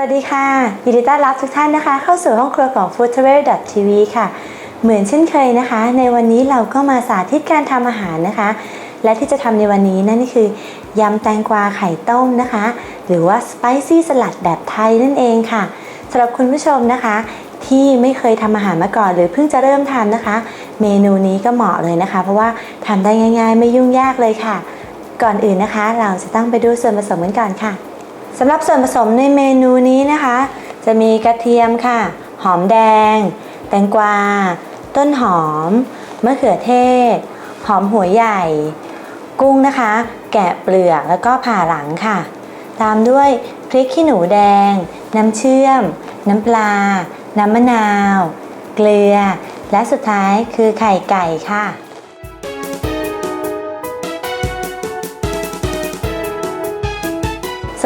สวัสดีค่ะ ยินดีต้อนรับทุกท่านนะคะ เข้าสู่ห้องครัวของ f o o d t r a v e l TV ค่ะ เหมือนเช่นเคยนะคะ ในวันนี้เราก็มาสาธิตการทำอาหารนะคะ และที่จะทำในวันนี้นั่นคือยำแตงกวาไข่ต้มนะคะ หรือว่า spicy สลัดแบบไทยนั่นเองค่ะสำหรับคุณผู้ชมนะคะ ที่ไม่เคยทำอาหารมาก่อน หรือเพิ่งจะเริ่มทำนะคะ เมนูนี้ก็เหมาะเลยนะคะ เพราะว่าทำได้ง่าย ๆ ไม่ยุ่งยากเลยค่ะ ก่อนอื่นนะคะ เราจะต้องไปดูส่วนผสมกันก่อนค่ะ สำหรับส่วนผสมในเมนูนี้นะคะ จะมีกระเทียมค่ะ หอมแดง แตงกวา ต้นหอม มะเขือเทศ หอมหัวใหญ่ กุ้งนะคะ แกะเปลือกแล้วก็ผ่าหลังค่ะ ตามด้วยพริกขี้หนูแดง น้ำเชื่อม น้ำปลา น้ำมะนาว เกลือ และสุดท้ายคือไข่ไก่ค่ะ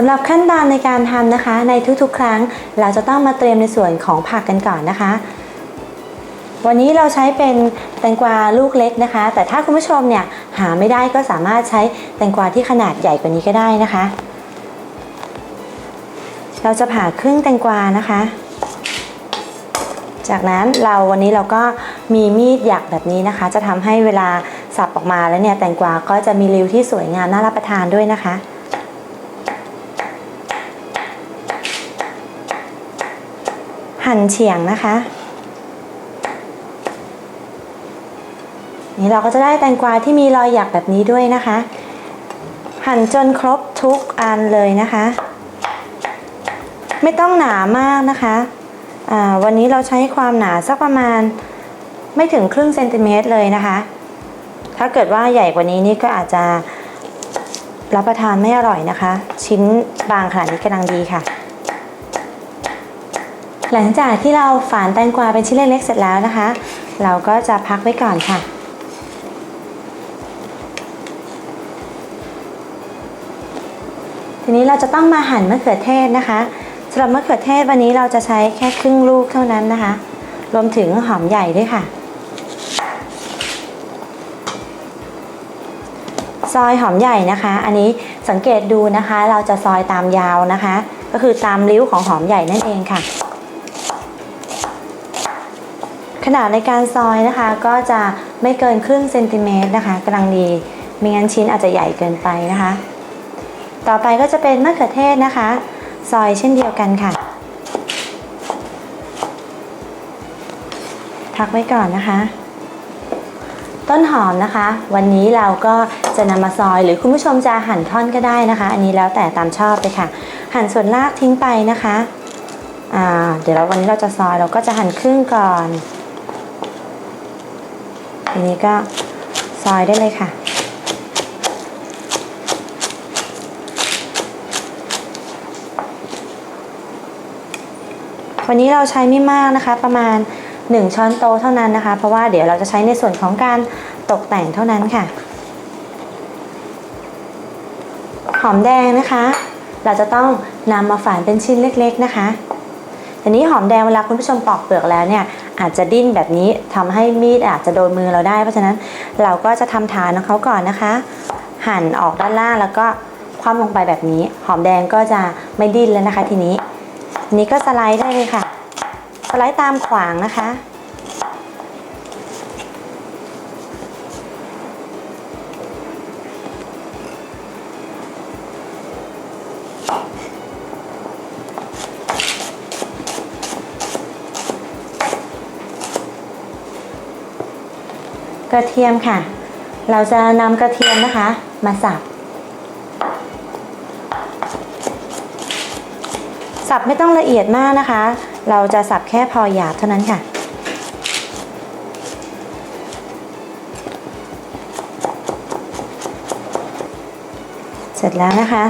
ำหรับขั้นตอนในการทำนะคะ ในทุกๆ ครั้งเราจะต้องมาเตรียมในส่วนของผักกันก่อนนะคะ วันนี้เราใช้เป็นแตงกวาลูกเล็กนะคะ แต่ถ้าคุณผู้ชมเนี่ยหาไม่ได้ก็สามารถใช้แตงกวาที่ขนาดใหญ่กว่านี้ก็ได้นะคะ เราจะผ่าครึ่งแตงกวานะคะ จากนั้นเราวันนี้เราก็มีมีดหยักแบบนี้นะคะ จะทำให้เวลาสับออกมาแล้วเนี่ยแตงกวาก็จะมีริ้วที่สวยงามน่ารับประทานด้วยนะคะ หั่นเฉียงนะคะ นี่เราก็จะได้แตงกวาที่มีรอยหยักแบบนี้ด้วยนะคะ หั่นจนครบทุกอันเลยนะคะ ไม่ต้องหนามากนะคะวันนี้เราใช้ความหนาสักประมาณไม่ถึงครึ่งเซนติเมตรเลยนะคะ ถ้าเกิดว่าใหญ่กว่านี้นี่ก็อาจจะรับประทานไม่อร่อยนะคะ ชิ้นบางขนาดนี้กำลังดีค่ะ หลังจากที่เราฝานแตงกวาเป็นชิ้นเล็กๆเสร็จแล้วนะคะ เราก็จะพักไว้ก่อนค่ะทีนี้เราจะต้องมาหั่นมะเขือเทศนะคะสำหรับมะเขือเทศวันนี้เราจะใช้แค่ครึ่งลูกเท่านั้นนะคะ รวมถึงหอมใหญ่ด้วยค่ะ ซอยหอมใหญ่นะคะ อันนี้สังเกตดูนะคะ เราจะซอยตามยาวนะคะ ก็คือตามริ้วของหอมใหญ่นั่นเองค่ะ ขนาดในการซอยนะคะ ก็จะไม่เกินครึ่งเซนติเมตรนะคะกำลังดีม่งั้นชิ้นอาจจะใหญ่เกินไปนะคะ ต่อไปก็จะเป็นมะเขือเทศนะคะ ซอยเช่นเดียวกันค่ะพักไว้ก่อนนะคะ ต้นหอมนะคะ วันนี้เราก็จะนำมาซอยหรือคุณผู้ชมจะหั่นท่อนก็ได้นะคะ อันนี้แล้วแต่ตามชอบเลยค่ะ หั่นส่วนรากทิ้งไปนะคะเดี๋ยวเราวันนี้เราจะซอยเราก็จะหั่นครึ่งก่อน อันนี้ก็ซอยได้เลยค่ะ วันนี้เราใช้ไม่มากนะคะ ประมาณ 1 ช้อนโต๊ะเท่านั้นนะคะ เพราะว่าเดี๋ยวเราจะใช้ในส่วนของการตกแต่งเท่านั้นค่ะ หอมแดงนะคะ เราจะต้องนำมาฝานเป็นชิ้นเล็กๆนะคะ ทีนี้หอมแดงเวลาคุณผู้ชมปอกเปลือกแล้วเนี่ยอาจจะดิ้นแบบนี้ทำให้มีดอาจจะโดนมือเราได้ เพราะฉะนั้นเราก็จะทำฐานของเขาก่อนนะคะ หั่นออกด้านล่างแล้วก็คว่ำลงไปแบบนี้ หอมแดงก็จะไม่ดิ้นแล้วนะคะ ทีนี้ทีนี้ก็สไลด์ได้เลยค่ะ สไลด์ตามขวางนะคะ กระเทียมค่ะ เราจะนำกระเทียมนะคะ มาสับ สับไม่ต้องละเอียดมากนะคะ เราจะสับแค่พอหยาบเท่านั้นค่ะเสร็จแล้วนะคะ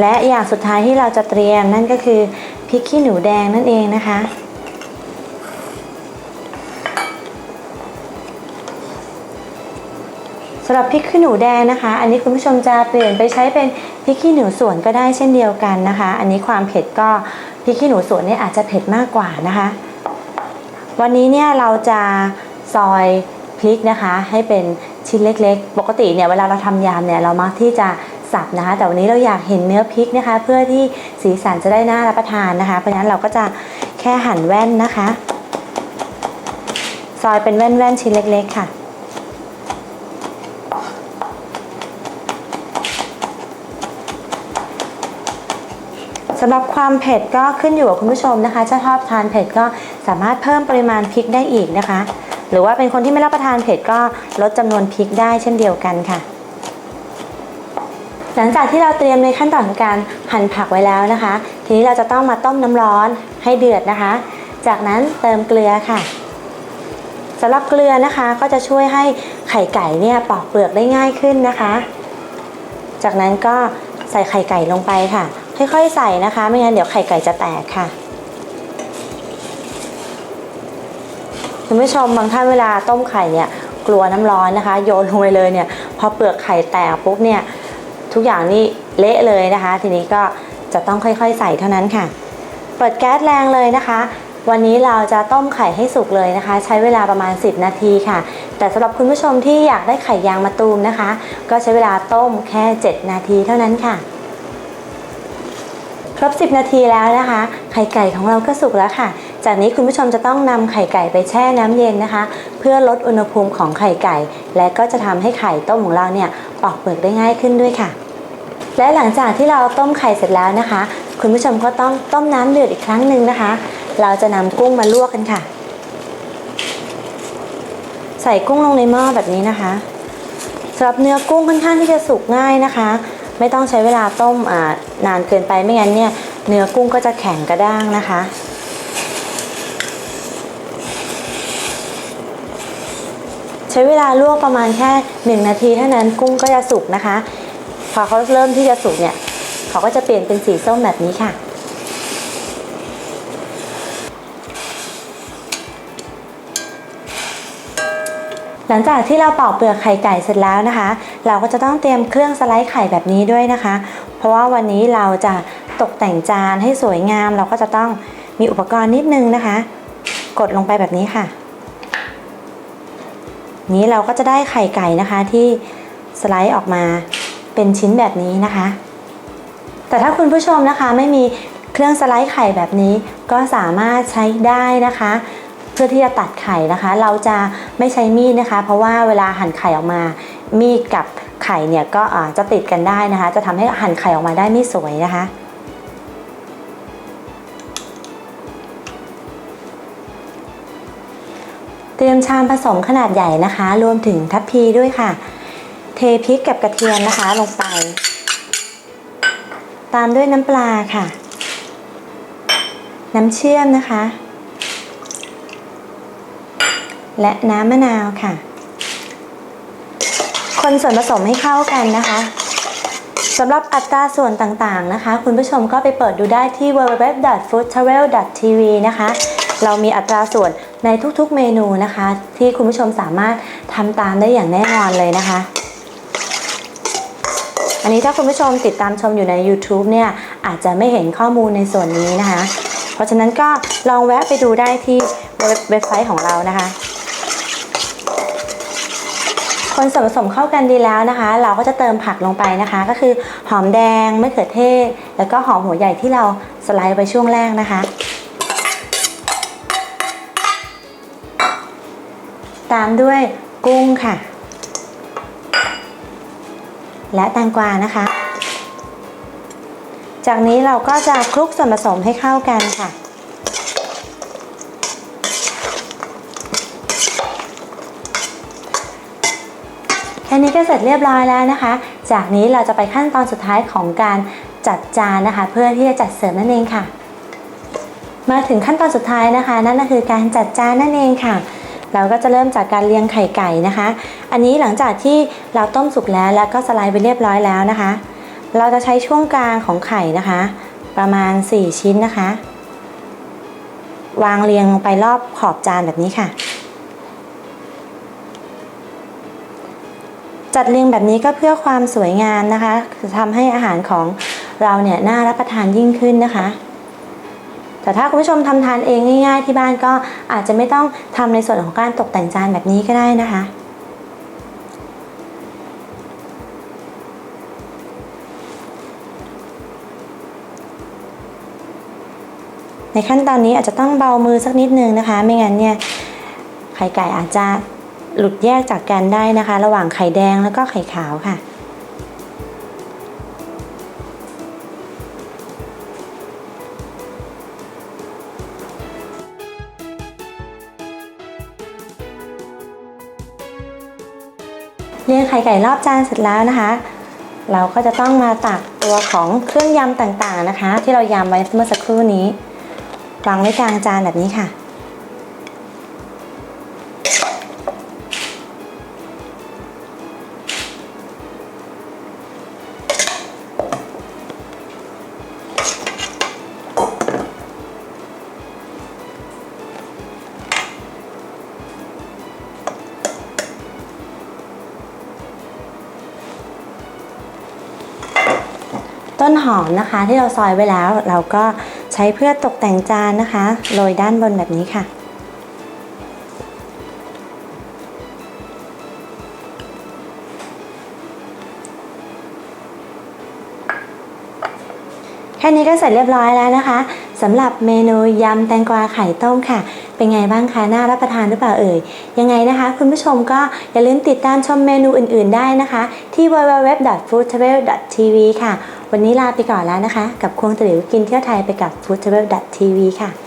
และอย่างสุดท้ายที่เราจะเตรียมนั่นก็คือพริกขี้หนูแดงนั่นเองนะคะ สำหรับพริกขี้หนูแดงนะคะ อันนี้คุณผู้ชมจะเปลี่ยนไปใช้เป็นพริกขี้หนูสวนก็ได้เช่นเดียวกันนะคะ อันนี้ความเผ็ดก็พริกขี้หนูสวนเนี่ยอาจจะเผ็ดมากกว่านะคะ วันนี้เนี่ยเราจะซอยพริกนะคะ ให้เป็นชิ้นเล็กๆ ปกติเนี่ยเวลาเราทำยำเนี่ยเรามักที่จะสับนะคะ แต่วันนี้เราอยากเห็นเนื้อพริกนะคะ เพื่อที่สีสันจะได้น่ารับประทานนะคะ เพราะฉะนั้นเราก็จะแค่หั่นแว่นนะคะ ซอยเป็นแว่นๆชิ้นเล็ก ๆ ค่ะ สำหรับความเผ็ดก็ขึ้นอยู่กับคุณผู้ชมนะคะถ้าชอบทานเผ็ดก็สามารถเพิ่มปริมาณพริกได้อีกนะคะ หรือว่าเป็นคนที่ไม่รับประทานเผ็ดก็ลดจำนวนพริกได้เช่นเดียวกันค่ะ หลังจากที่เราเตรียมในขั้นตอนของการหั่นผักไว้แล้วนะคะ ทีนี้เราจะต้องมาต้มน้ำร้อนให้เดือดนะคะ จากนั้นเติมเกลือค่ะสำหรับเกลือนะคะก็จะช่วยให้ไข่ไก่เนี่ยปอกเปลือกได้ง่ายขึ้นนะคะ จากนั้นก็ใส่ไข่ไก่ลงไปค่ะ ค่อยๆใส่นะคะ ไม่งั้นเดี๋ยวไข่ไก่จะแตกค่ะคุณผู้ชมบางท่านเวลาต้มไข่เนี่ยกลัวน้ำร้อนนะคะ โยนลงไปเลยเนี่ย พอเปลือกไข่แตกปุ๊บเนี่ย ทุกอย่างนี่เละเลยนะคะ ทีนี้ก็จะต้องค่อยๆใส่เท่านั้นค่ะ เปิดแก๊สแรงเลยนะคะ วันนี้เราจะต้มไข่ให้สุกเลยนะคะ ใช้เวลาประมาณ 10 นาทีค่ะ แต่สำหรับคุณผู้ชมที่อยากได้ไข่ยางมะตูมนะคะ ก็ใช้เวลาต้มแค่ 7 นาทีเท่านั้นค่ะ ครบ 10 นาทีแล้วนะคะ ไข่ไก่ของเราก็สุกแล้วค่ะ จากนี้คุณผู้ชมจะต้องนำไข่ไก่ไปแช่น้ำเย็นนะคะ เพื่อลดอุณหภูมิของไข่ไก่ และก็จะทำให้ไข่ต้มของเราเนี่ยปอกเปลือกได้ง่ายขึ้นด้วยค่ะ และหลังจากที่เราต้มไข่เสร็จแล้วนะคะ คุณผู้ชมก็ต้องต้มน้ำเดือดอีกครั้งหนึ่งนะคะ เราจะนำกุ้งมาลวกกันค่ะ ใส่กุ้งลงในหม้อแบบนี้นะคะสำหรับเนื้อกุ้งค่อนข้างที่จะสุกง่ายนะคะ ไม่ต้องใช้เวลาต้มนานเกินไปไม่งั้นเนี่ยเนื้อกุ้งก็จะแข็งกระด้างนะคะใช้เวลาลวกประมาณแค่หนึ่งนาทีเท่านั้นกุ้งก็จะสุกนะคะ พอเขาเริ่มที่จะสุกเนี่ยเขาก็จะเปลี่ยนเป็นสีส้มแบบนี้ค่ะ หลังจากที่เราปอกเปลือกไข่ไก่เสร็จแล้วนะคะ เราก็จะต้องเตรียมเครื่องสไลด์ไข่แบบนี้ด้วยนะคะ เพราะว่าวันนี้เราจะตกแต่งจานให้สวยงาม เราก็จะต้องมีอุปกรณ์นิดนึงนะคะ กดลงไปแบบนี้ค่ะ นี้เราก็จะได้ไข่ไก่นะคะที่สไลด์ออกมาเป็นชิ้นแบบนี้นะคะ แต่ถ้าคุณผู้ชมนะคะไม่มีเครื่องสไลด์ไข่แบบนี้ก็สามารถใช้ได้นะคะ เพื่อที่จะตัดไข่นะคะ เราจะไม่ใช้มีดนะคะ เพราะว่าเวลาหั่นไข่ออกมา มีดกับไข่เนี่ยก็จะติดกันได้นะคะ จะทำให้หั่นไข่ออกมาได้ไม่สวยนะคะเตรียมชามผสมขนาดใหญ่นะคะ รวมถึงทัพพีด้วยค่ะ เทพริกกับกระเทียมนะคะลงไป ตามด้วยน้ำปลาค่ะ น้ำเชื่อมนะคะ และน้ำมะนาวค่ะ คนส่วนผสมให้เข้ากันนะคะสำหรับอัตราส่วนต่างๆนะคะ คุณผู้ชมก็ไปเปิดดูได้ที่ www.foodtravel.tv นะคะ เรามีอัตราส่วนในทุกๆเมนูนะคะ ที่คุณผู้ชมสามารถทำตามได้อย่างแน่นอนเลยนะคะ อันนี้ถ้าคุณผู้ชมติดตามชมอยู่ใน YouTube เนี่ย อาจจะไม่เห็นข้อมูลในส่วนนี้นะคะ เพราะฉะนั้นก็ลองแวะไปดูได้ที่เว็บไซต์ของเรานะคะ คนส่วนผสมเข้ากันดีแล้วนะคะ เราก็จะเติมผักลงไปนะคะ ก็คือหอมแดงมะเขือเทศ แล้วก็หอมหัวใหญ่ที่เราสไลด์ไปช่วงแรกนะคะ ตามด้วยกุ้งค่ะ และแตงกวานะคะ จากนี้เราก็จะคลุกส่วนผสมให้เข้ากันค่ะ แค่นี้ก็เสร็จเรียบร้อยแล้วนะคะ จากนี้เราจะไปขั้นตอนสุดท้ายของการจัดจานนะคะ เพื่อที่จะจัดเสิร์ฟนั่นเองค่ะ มาถึงขั้นตอนสุดท้ายนะคะ นั่นก็คือการจัดจานนั่นเองค่ะ เราก็จะเริ่มจากการเรียงไข่ไก่นะคะ อันนี้หลังจากที่เราต้มสุกแล้วแล้วก็สไลด์ไปเรียบร้อยแล้วนะคะ เราจะใช้ช่วงกลางของไข่นะคะ ประมาณ 4 ชิ้นนะคะ วางเรียงลงไปรอบขอบจานแบบนี้ค่ะ จัดเรียงแบบนี้ก็เพื่อความสวยงามนนะคะจะทำให้อาหารของเราเนี่ยน่ารับประทานยิ่งขึ้นนะคะ แต่ถ้าคุณผู้ชมทำทานเองง่าย ๆ ที่บ้านก็อาจจะไม่ต้องทำในส่วนของการตกแต่งจานแบบนี้ก็ได้นะคะในขั้นตอนนี้อาจจะต้องเบามือสักนิดนึงนะคะ ไม่งั้นเนี่ยไข่ไก่อาจจะ หลุดแยกจากกันได้นะคะ ระหว่างไข่แดงแล้วก็ไข่ขาวค่ะ เรียงไข่ไก่รอบจานเสร็จแล้วนะคะ เราก็จะต้องมาตักตัวของเครื่องยำต่างๆนะคะ ที่เรายำไว้เมื่อสักครู่นี้วางไว้กลางจานแบบนี้ค่ะ ต้นหอมนะคะ ที่เราซอยไว้แล้ว เราก็ใช้เพื่อตกแต่งจานนะคะโรยด้านบนแบบนี้ค่ะแค่นี้ก็เสร็จเรียบร้อยแล้วนะคะสำหรับเมนูยำแตงกวาไข่ต้มค่ะ เป็นไงบ้างคะน่ารับประทานหรือเปล่าเอ่ยยังไงนะคะ คุณผู้ชมก็อย่าลืมติดตามชมเมนูอื่นๆได้นะคะ ที่ www.foodtravel.tv ค่ะ วันนี้ลาไปก่อนแล้วนะคะ กับควงตะหลิวกินเที่ยวไทยไปกับ foodtravel.tv ค่ะ